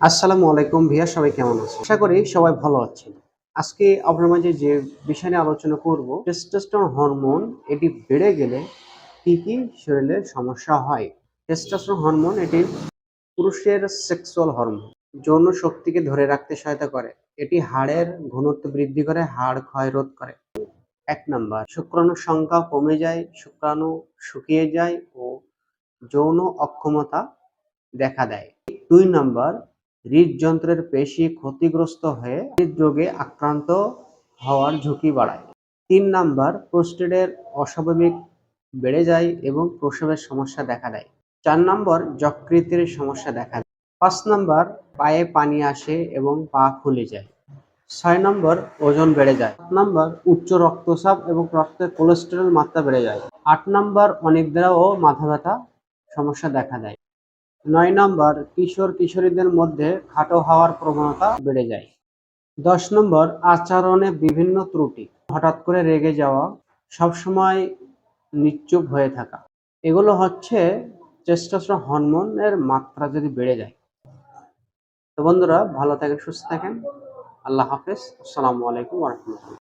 আসসালামু আলাইকুম ভিয়া, সবাই কেমন আছেন? আশা করি সবাই ভালো আছেন। আজকে আপনার মাঝে যে বিষয় নিয়ে আলোচনা করব টেস্টোস্টেরন হরমোন এটি বেড়ে গেলে কি কি শরীরে সমস্যা হয়? টেস্টোস্টেরন হরমোন এটি পুরুষের সেক্সুয়াল হরমোন যৌন শক্তিকে ধরে রাখতে সহায়তা করে। এটি হাড়ের ঘনত্ব বৃদ্ধি করে, হাড় ক্ষয় রোধ করে। এক নাম্বার শুক্রাণুর সংখ্যা কমে যায়, শুক্রাণু শুকিয়ে যায় ও যৌন অক্ষমতা দেখা দেয়। দুই নাম্বার হৃদযন্ত্রের পেশি ক্ষতিগ্রস্ত হয়ে হৃদরোগে আক্রান্ত হওয়ার ঝুঁকি বাড়ায়। তিন নাম্বার প্রোস্টেটের অস্বাভাবিক বেড়ে যায় এবং প্রসবের সমস্যা দেখা দেয়। চার নম্বর, যকৃতের সমস্যা দেখা দেয়। পাঁচ নম্বর, পায়ে পানি আসে এবং পা ফুলে যায়। ছয় নম্বর, ওজন বেড়ে যায়। সাত নম্বর, উচ্চ রক্তচাপ এবং রক্তের কোলেস্টেরল মাত্রা বেড়ে যায়। আট নম্বর অনিদ্রা ও মাথা ব্যথা সমস্যা দেখা দেয়। নয় নম্বর, কিশোর কিশোরীদের মধ্যে খাটো হওয়ার প্রবণতা বেড়ে যায়। দশ নম্বর, আচরণে বিভিন্ন ত্রুটি, হঠাৎ করে রেগে যাওয়া, সবসময় নিশ্চুপ হয়ে থাকা। এগুলো হচ্ছে টেস্টোস্টেরন হরমোনের মাত্রা যদি বেড়ে যায়। তো বন্ধুরা, ভালো থাকেন, সুস্থ থাকেন। আল্লাহ হাফেজ। আসসালামু আলাইকুম রহমতুল্লাহ।